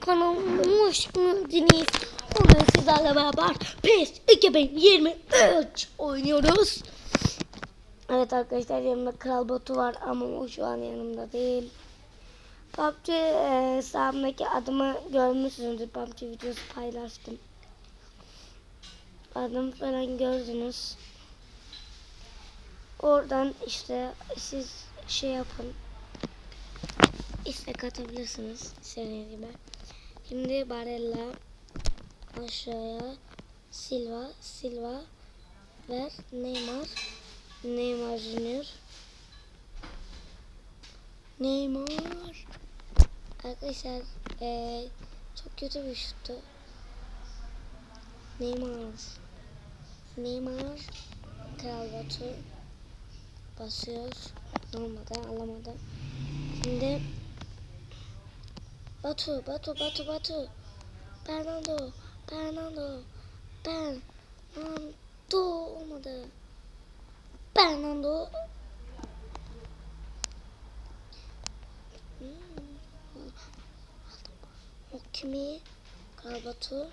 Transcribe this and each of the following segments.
Kanalıma hoş geldiniz. Bugün sizlerle beraber PES 2023 oynuyoruz. Evet arkadaşlar yanımda Kral Batu var ama o şu an yanımda değil. PUBG e, sağımdaki adımı görmüşsünüzdür. PUBG videosu paylaştım. Adım falan gördünüz. Oradan işte siz şey yapın. İstek atabilirsiniz istediğiniz gibi. Şimdi Barella aşağıya Silva Silva ver Neymar Neymar Junior Neymar Arkadaşlar eee, çok kötü bir şuttu. Neymar Neymar Kral Batu basıyor. Olmadı alamadı. Şimdi Batu, Batu, Batu, Batu. Fernando, Fernando, Fernando olmadı. Fernando. Hmm. Kimi? Kral.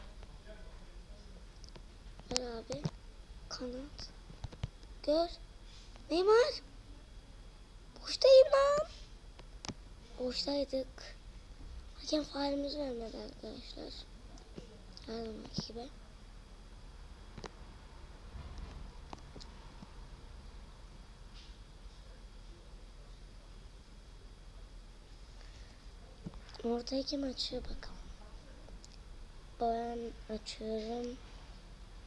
Ver abi. Kanat. Gör. Neymar. Boştayım lan. Boştaydık. Hakem faalimiz vermedi arkadaşlar. Her zamanki gibi. Ortayı kim açıyor bakalım. Ben açıyorum.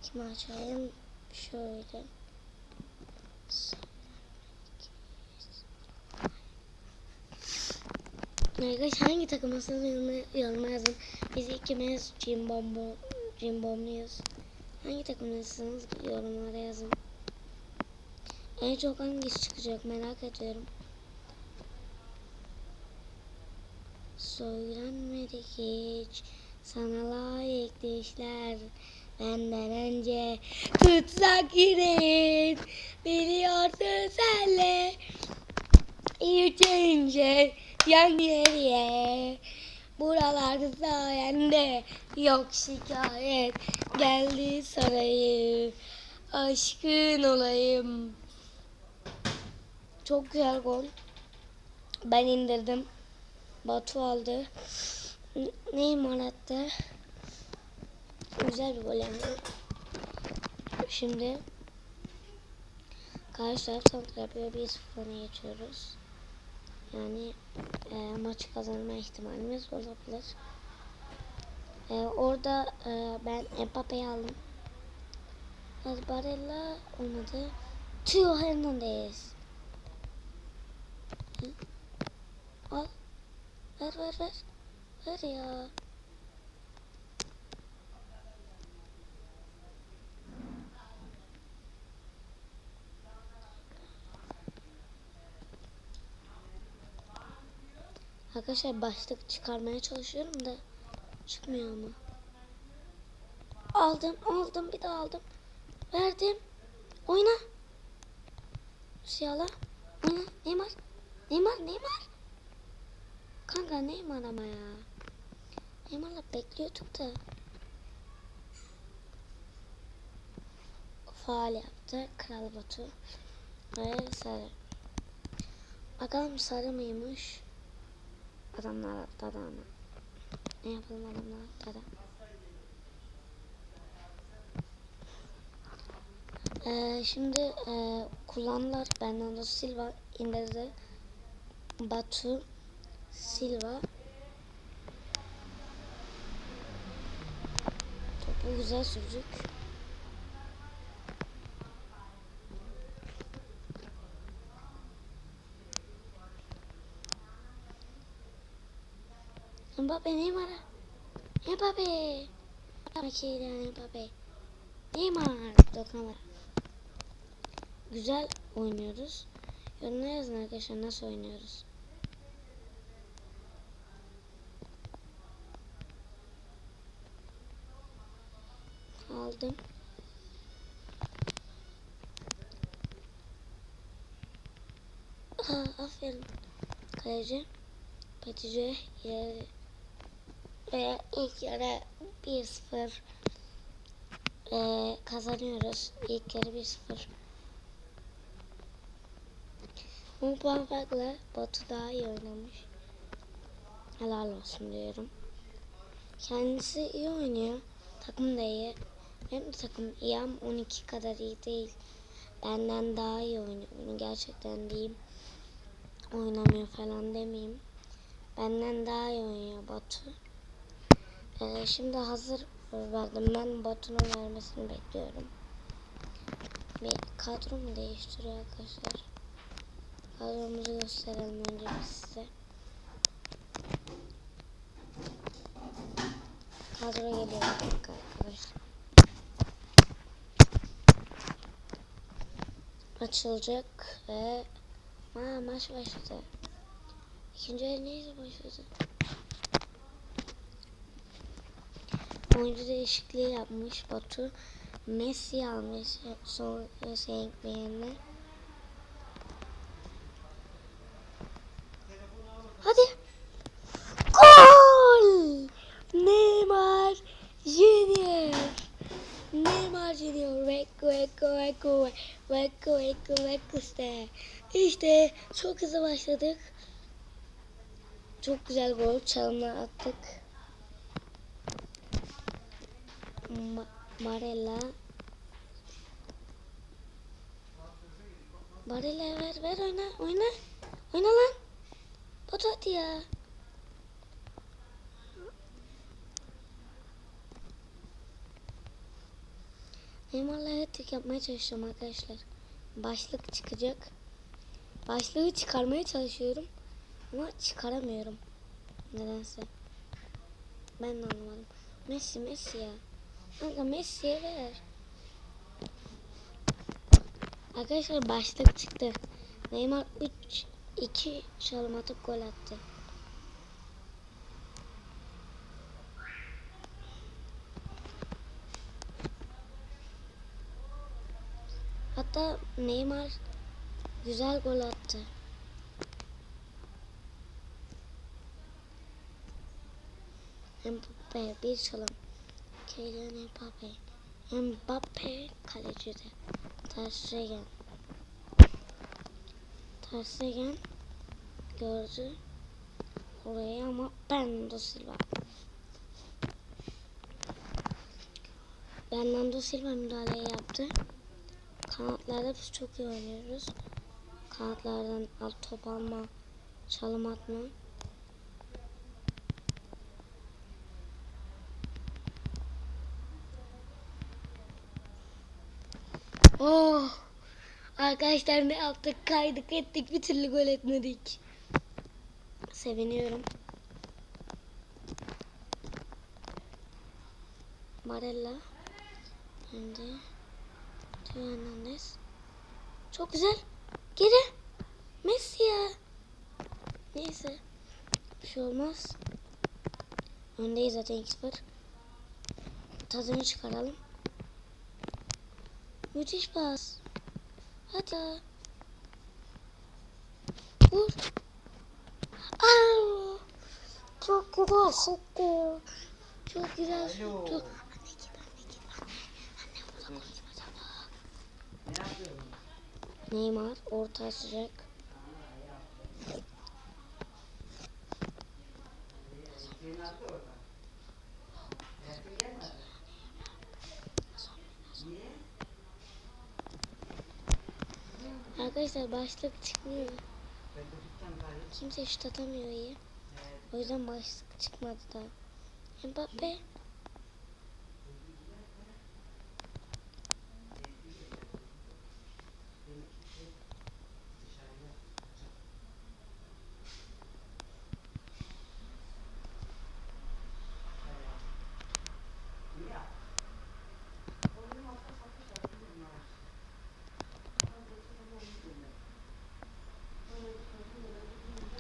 Kim açayım? Şöyle. Arkadaşlar hangi takımısınız yoruma- yazın. Biz ikimiz Cimbombo, Cimbomluyuz. Hangi takımlısınız yorumlara yazın. En çok hangisi çıkacak merak ediyorum. Söylenmedik hiç sana layık işler benden önce tutsak girin biliyorsun senle Yürüyünce yan yere Buralarda sayende yok şikayet. Geldi sarayı Aşkın olayım. Çok güzel gol. Ben indirdim. Batu aldı. Neymar attı. Güzel bir gol yani Şimdi Karşı taraf santra yapıyor 1-0 öne geçiyoruz yani e, maçı kazanma ihtimalimiz olabilir. E, orada e, ben Mbappe'yi aldım. Evet, Barella olmadı. Tio Hernandez. Al. Ver ver ver. Ver ya. Arkadaşlar başlık çıkarmaya çalışıyorum da çıkmıyor ama. Aldım, aldım, bir daha aldım. Verdim. Oyna. Siyala. Oyna. Neymar. Neymar, Neymar. Kanka Neymar ama ya. Neymar'la bekliyorduk da. Faal yaptı. Kral Batu. Ve sarı. Bakalım sarı mıymış? Adamlar atladı ama. Ne yapalım adamlar atladı. Ee, şimdi e, kullandılar. Bernardo Silva indirdi. Batu Silva topu güzel sürdük. Mbappe Neymar'a. Mbappe. Makiyle Mbappe. Neymar. Dokunma. Güzel oynuyoruz. Yorumlara yazın arkadaşlar nasıl oynuyoruz. Aldım. Aa, aferin. Kaleci. Patice ileri Ve ilk yarı 1-0 ee, kazanıyoruz. İlk yarı 1-0. Bu puan farklı Batu daha iyi oynamış. Helal olsun diyorum. Kendisi iyi oynuyor. Takım da iyi. Benim takım iyi ama 12 kadar iyi değil. Benden daha iyi oynuyor. Bunu gerçekten diyeyim. Oynamıyor falan demeyeyim. Benden daha iyi oynuyor Batu. Ee, şimdi hazır verdim. Ben Batu'nun vermesini bekliyorum. Bir kadromu değiştiriyor arkadaşlar. Kadromuzu gösterelim önce size. Kadro geliyor bir arkadaşlar. Açılacak ve Aa, maç başladı. İkinci el neyse başladı. Oyuncu değişikliği yapmış Batu. Messi almış son Hüseyin. Hadi. Gol! Neymar Junior. Neymar Junior. Veko veko veko veko veko veko işte. İşte çok hızlı başladık. Çok güzel gol çalımlar attık. Ma Marella. Marella ver ver oyna oyna. Oyna lan. Batu hadi ya. Neymar'la hat yapmaya çalışıyorum arkadaşlar. Başlık çıkacak. Başlığı çıkarmaya çalışıyorum. Ama çıkaramıyorum. Nedense. Ben de anlamadım. Messi Messi ya. Kanka Messi'ye ver. Arkadaşlar başlık çıktı. Neymar 3 2 çalım atıp gol attı. Hatta Neymar güzel gol attı. Mbappe bir çalım. Kylian Mbappe. Mbappe kalecide. Ter Stegen. Ter Stegen gördü orayı ama Bernardo Silva. Bernardo Silva müdahale yaptı. Kanatlarda biz çok iyi oynuyoruz. Kanatlardan alt top alma, çalım atma. Oh! Arkadaşlar ne yaptık? Kaydık ettik bir türlü gol etmedik. Seviniyorum. Marella. Şimdi Hernandez. Çok güzel. Geri. Messi ya. Neyse. Bir şey olmaz. Öndeyiz zaten 2-0. Tadını çıkaralım. Müthiş pas. Hadi. Vur. Aa, çok güzel soktu. Çok güzel soktu. Neymar orta açacak. Arkadaşlar başlık çıkmıyor. Kimse şut atamıyor iyi. O yüzden başlık çıkmadı da. Mbappe.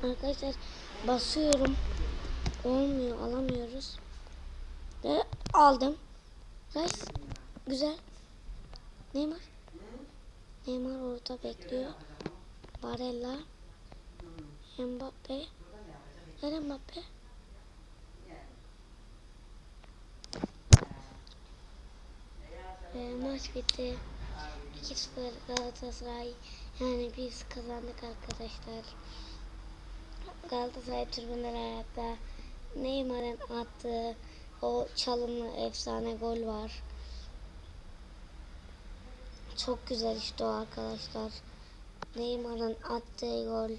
Arkadaşlar basıyorum. Olmuyor alamıyoruz. Ve aldım. Guys güzel. Neymar. Neymar orada bekliyor. Barella. Mbappe. Nerede Mbappe? Ee, maç bitti. 2-0 Galatasaray. Yani biz kazandık arkadaşlar. Galatasaray tribünleri ayakta. Neymar'ın attığı o çalımlı efsane gol var. Çok güzel işte o arkadaşlar. Neymar'ın attığı gol.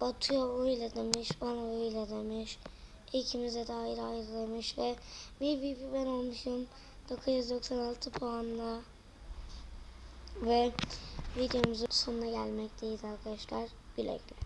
Batu'ya öyle demiş, bana öyle demiş. İkimize de ayrı ayrı demiş ve MVP ben olmuşum. 996 puanla. Ve videomuzun sonuna gelmekteyiz arkadaşlar. Güle güle.